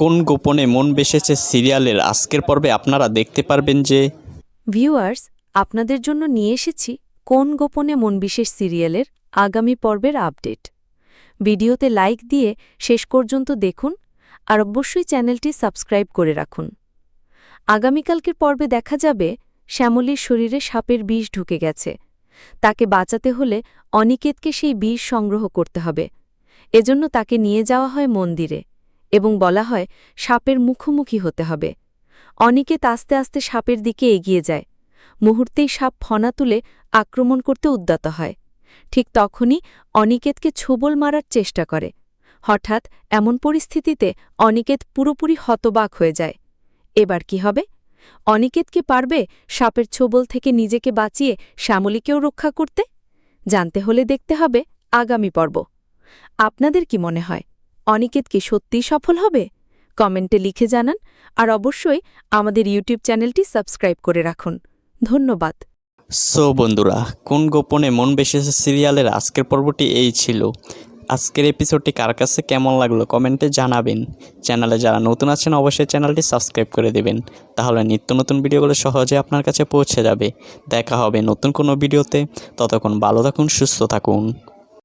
কোন গোপনে মন বেসেছে সিরিয়ালের? আজকের পর্বে আপনারা দেখতে পারবেন যে ভিউয়ার্স, আপনাদের জন্য নিয়ে এসেছি কোন গোপনে মন বিশেষ সিরিয়ালের আগামী পর্বের আপডেট। ভিডিওতে লাইক দিয়ে শেষ পর্যন্ত দেখুন আর অবশ্যই চ্যানেলটি সাবস্ক্রাইব করে রাখুন। আগামীকালকের পর্বে দেখা যাবে শ্যামলীর শরীরে সাপের বিষ ঢুকে গেছে। তাকে বাঁচাতে হলে অনিকেতকে সেই বিষ সংগ্রহ করতে হবে। এজন্য তাকে নিয়ে যাওয়া হয় মন্দিরে। এবং বলা হয়, সাপের মুখোমুখি হতে হবে। অনিকেত আস্তে আস্তে সাপের দিকে এগিয়ে যায়। মুহূর্তেই সাপ ফনা তুলে আক্রমণ করতে উদ্যত হয়। ঠিক তখনই অনিকেতকে ছোবল মারার চেষ্টা করে। হঠাৎ এমন পরিস্থিতিতে অনিকেত পুরোপুরি হতবাক হয়ে যায়। এবার কি হবে? অনিকেত কি পারবে সাপের ছোবল থেকে নিজেকে বাঁচিয়ে শ্যামলীকেও রক্ষা করতে? জানতে হলে দেখতে হবে আগামী পর্ব। আপনাদের কি মনে হয়? অনিকেত কি সত্যিই সফল হবে? কমেন্টে লিখে জানান আর অবশ্যই আমাদের ইউটিউব চ্যানেলটি সাবস্ক্রাইব করে রাখুন। ধন্যবাদ। সো বন্ধুরা, কোন গোপনে মন বেসেছে সিরিয়ালের আজকের পর্বটি এই ছিল। আজকের এপিসোডটি কার কাছে কেমন লাগল কমেন্টে জানাবেন। চ্যানেলে যারা নতুন আছেন অবশ্যই চ্যানেলটি সাবস্ক্রাইব করে দেবেন। তাহলে নিত্য নতুন ভিডিওগুলো সহজে আপনার কাছে পৌঁছে যাবে। দেখা হবে নতুন কোনো ভিডিওতে। ততক্ষণ ভালো থাকুন, সুস্থ থাকুন।